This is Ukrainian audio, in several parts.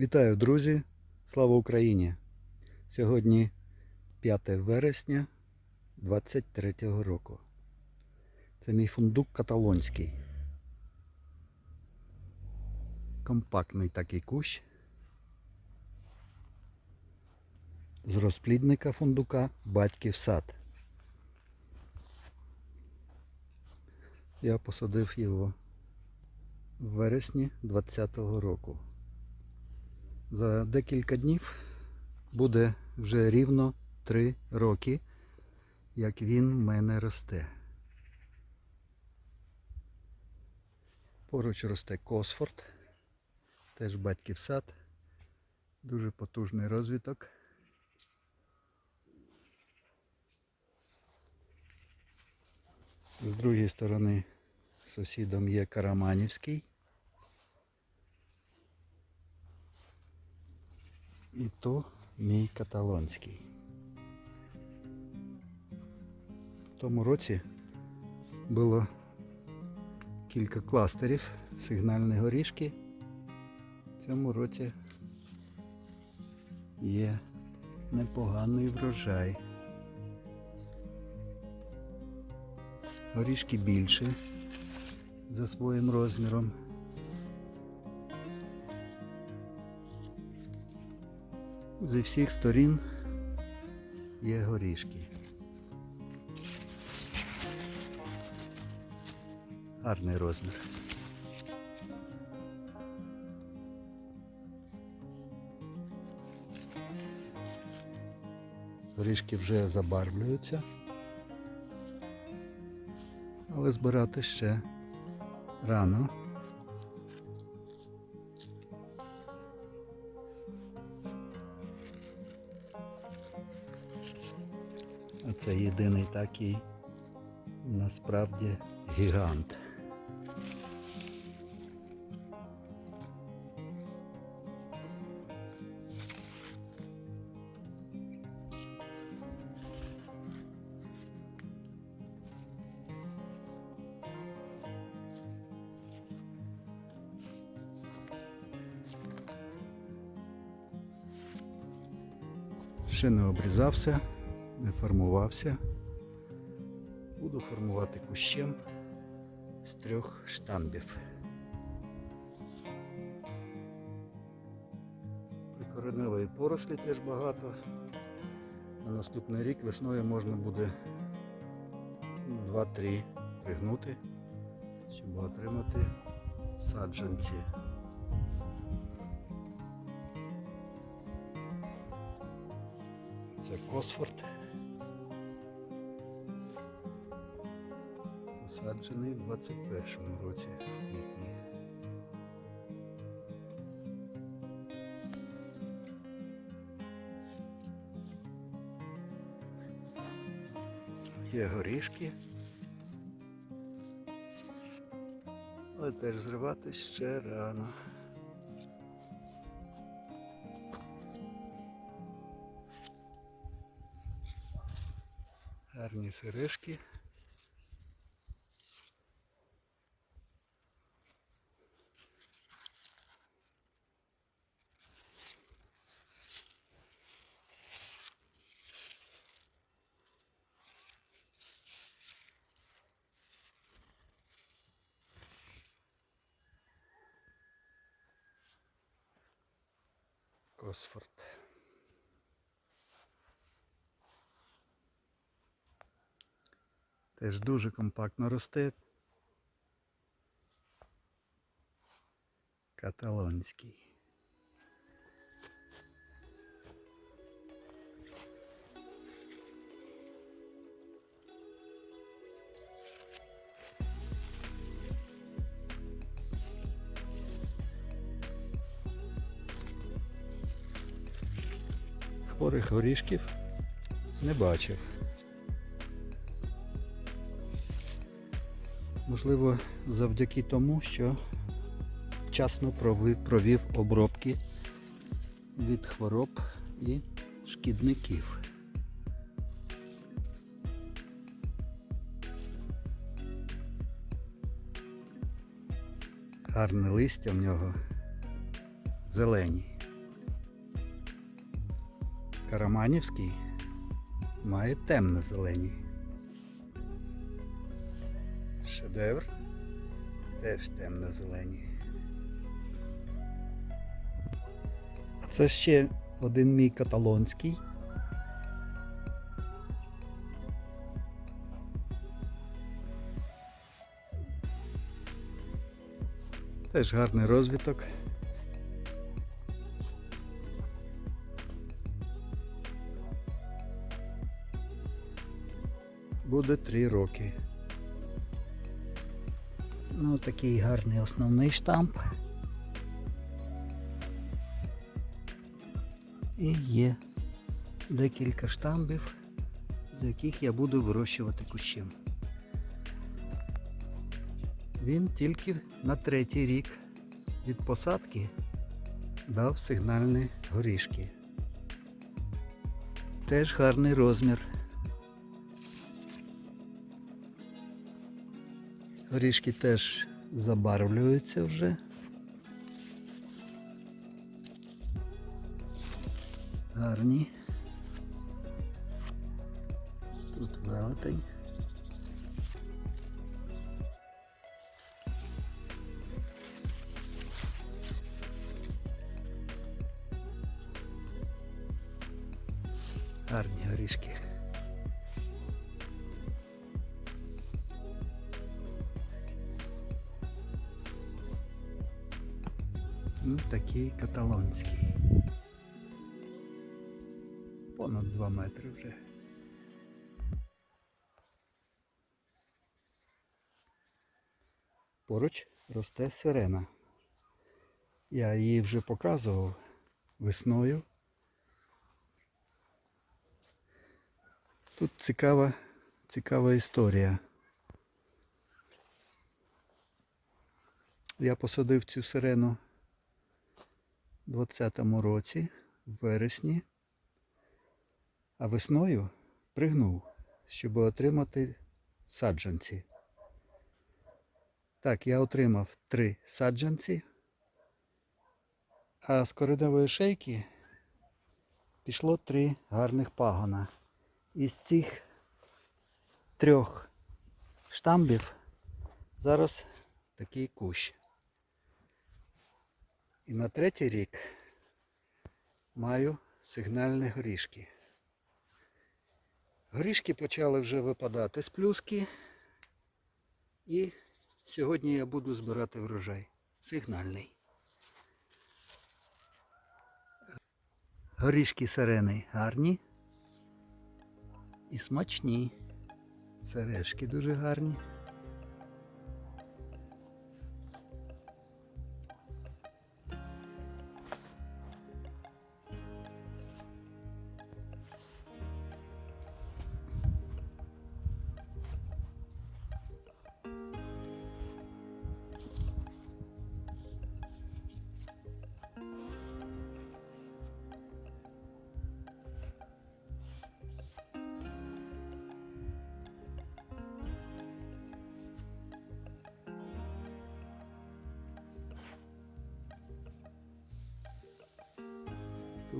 Вітаю, друзі! Слава Україні! Сьогодні 5 вересня 23 року. Це мій фундук каталонський. Компактний такий кущ. З розплідника фундука батьків сад. Я посадив його в вересні 20-го року. За декілька днів буде вже рівно 3 роки, як він в мене росте. Поруч росте Косфорд, теж батьків сад, дуже потужний розвиток. З другої сторони сусідом є Караманівський. І то мій каталонський. В тому році було кілька кластерів сигнальні горішки. В цьому році є непоганий врожай. Горішки більше за своїм розміром. Зі всіх сторін є горішки. Гарний розмір. Горішки вже забарвлюються, але збирати ще рано. Це єдиний такий насправді гігант. Ще не обрізався, формувався. Буду формувати кущем з трьох штамбів. Прикореневої порослі теж багато. На наступний рік весною можна буде 2-3 пригнути, щоб отримати саджанці. Це Косфорд. Посаджений в 21-му році в квітні. Є горішки. Але теж зривати ще рано. Гарні сережки. Косфорд. Теж дуже компактно росте. Каталонський. Хворих горішків не бачив. Можливо, завдяки тому, що вчасно провів обробки від хвороб і шкідників. Гарне листя в нього зелені. Караманівський має темно-зелені. Шедевр теж темно-зелені. А це ще один мій каталонський. Теж гарний розвиток. Буде три роки. Ну, такий гарний основний штамп. І є декілька штамбів, з яких я буду вирощувати кущем. Він тільки на третій рік від посадки дав сигнальні горішки. Теж гарний розмір. Горішки теж забарвлюються вже. Гарні. Тут велетень. Гарні горішки. Такий каталонський. Понад 2 метри вже. Поруч росте сирена. Я її вже показував весною. Тут цікава, цікава історія. Я посадив цю сирену у 20-му році, в вересні, а весною пригнув, щоб отримати саджанці. Так, я отримав три саджанці, а з кореневої шейки пішло три гарних пагона. Із цих трьох штамбів зараз такий кущ. І на третій рік маю сигнальні горішки. Горішки почали вже випадати з плюски. І сьогодні я буду збирати врожай. Сигнальний. Горішки сирени гарні і смачні. Сережки дуже гарні.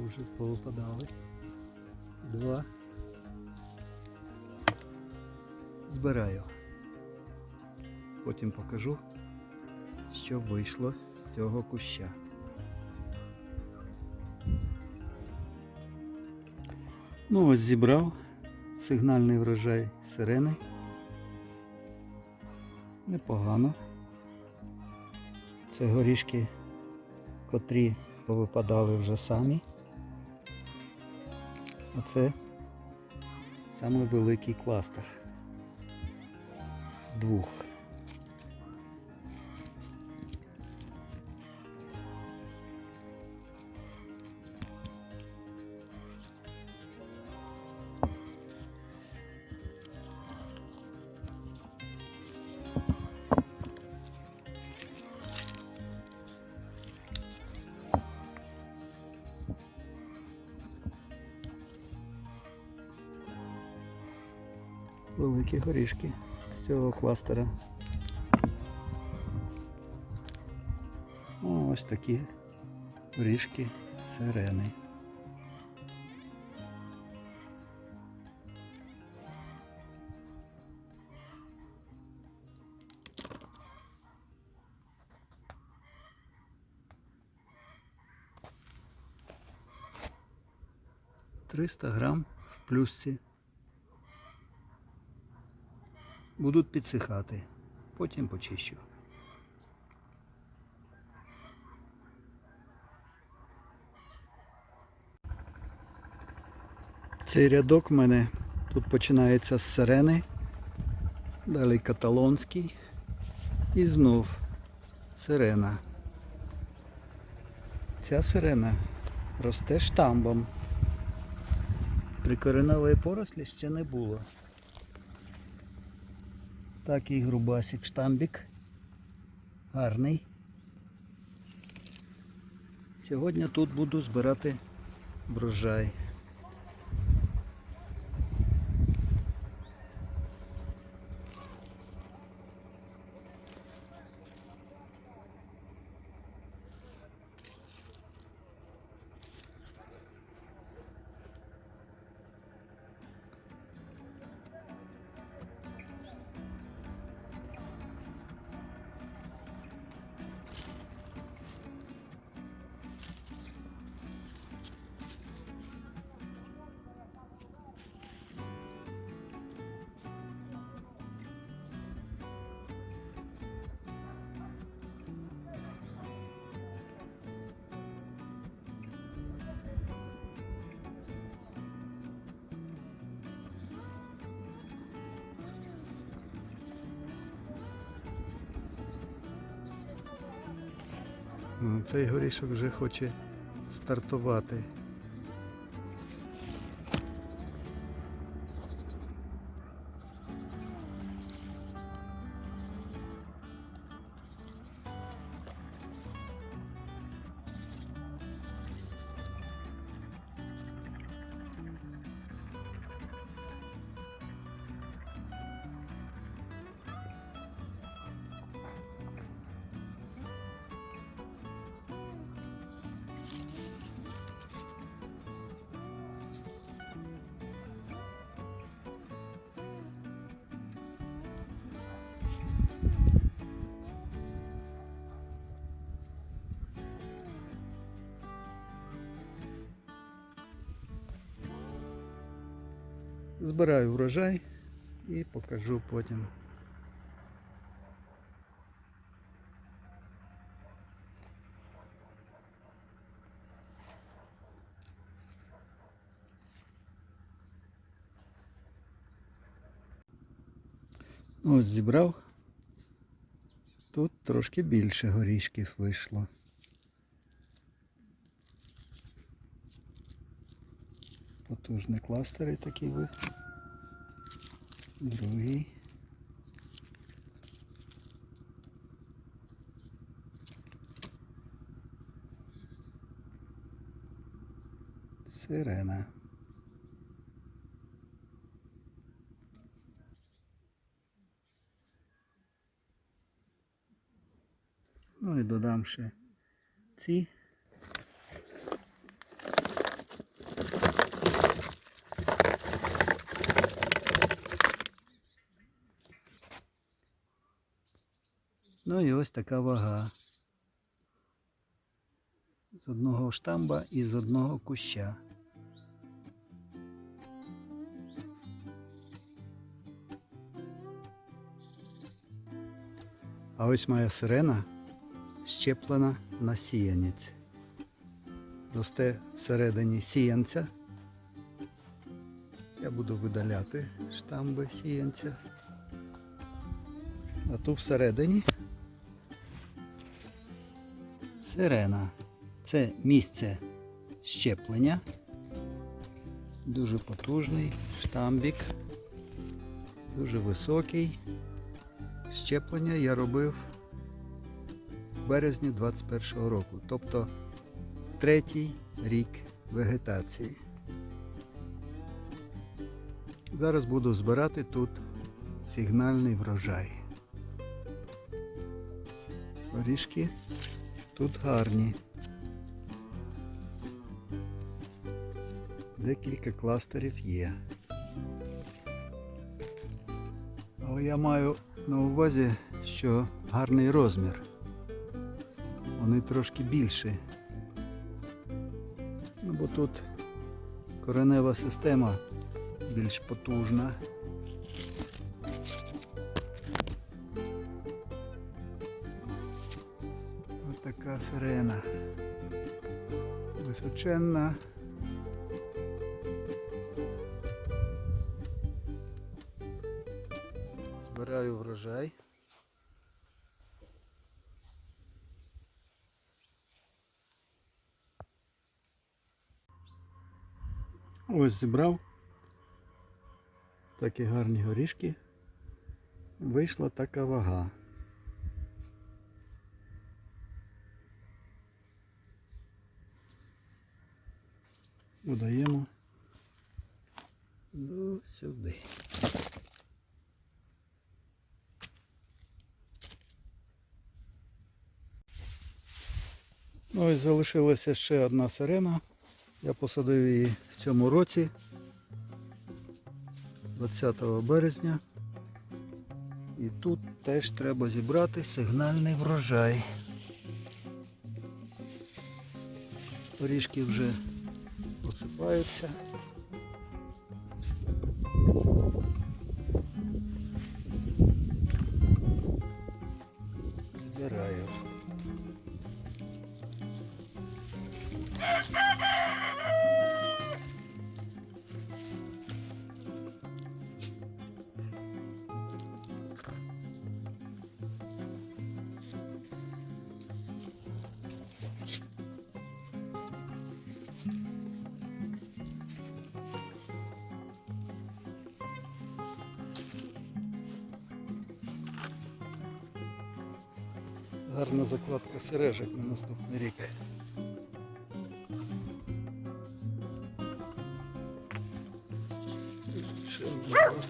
Вже повипадали. Два. Збираю. Потім покажу, що вийшло з цього куща. Ну ось зібрав сигнальний врожай сирени. Непогано. Це горішки, котрі повипадали вже самі. Оце самий великий кластер з двох. великі горішки з цього кластера. Ось такі горішки сирени. Триста грам в плюсці. Будуть підсихати. Потім почищу. Цей рядок в мене тут починається з сирени, далі каталонський і знов сирена. Ця сирена росте штамбом. Прикоренової порослі ще не було. Такий грубасик штамбік. Гарний. Сьогодні тут буду збирати врожай. Цей горішок вже хоче стартувати. Збираю врожай і покажу потім. Ось зібрав. Тут трошки більше горішків вийшло. Потужні кластери такі ви. Другий. Сирена. Ну і додам ще ці. Ну і ось така вага. З одного штамба і з одного куща. А ось моя сирена щеплена на сіянець. Росте всередині сіянця. Я буду видаляти штамби сіянця. А тут всередині сирена. Це місце щеплення. Дуже потужний штамбік. Дуже високий. Щеплення я робив в березні 21-го року, тобто третій рік вегетації. Зараз буду збирати тут сигнальний врожай. Горішки тут гарні. Декілька кластерів є. Але я маю на увазі, що гарний розмір. Вони трошки більші. Ну, бо тут Коренева система більш потужна. Сирена. Височенна. Збираю врожай. Ось зібрав. Такі гарні горішки. Вийшла така вага. Додаємо до сюди. Ну ось залишилася ще одна сирена. Я посадив її в цьому році, 20 березня. І тут теж треба зібрати сигнальний врожай. Орішки вже осипаються. Гарна закладка сережок на наступний рік. Ще один.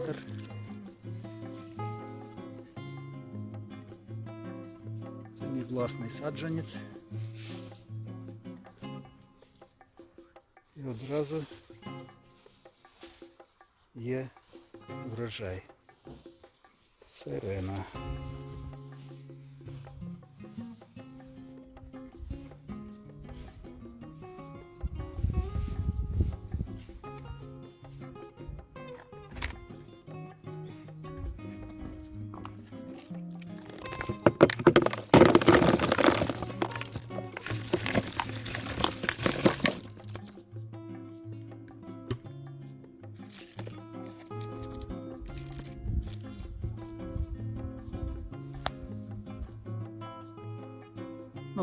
Це мій власний саджанець. І одразу є врожай. Сирена.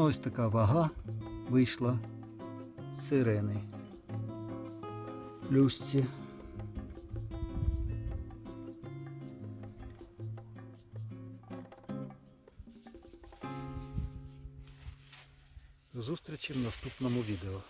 Ось така вага вийшла з сирени. люстці зустрічі в наступному відео.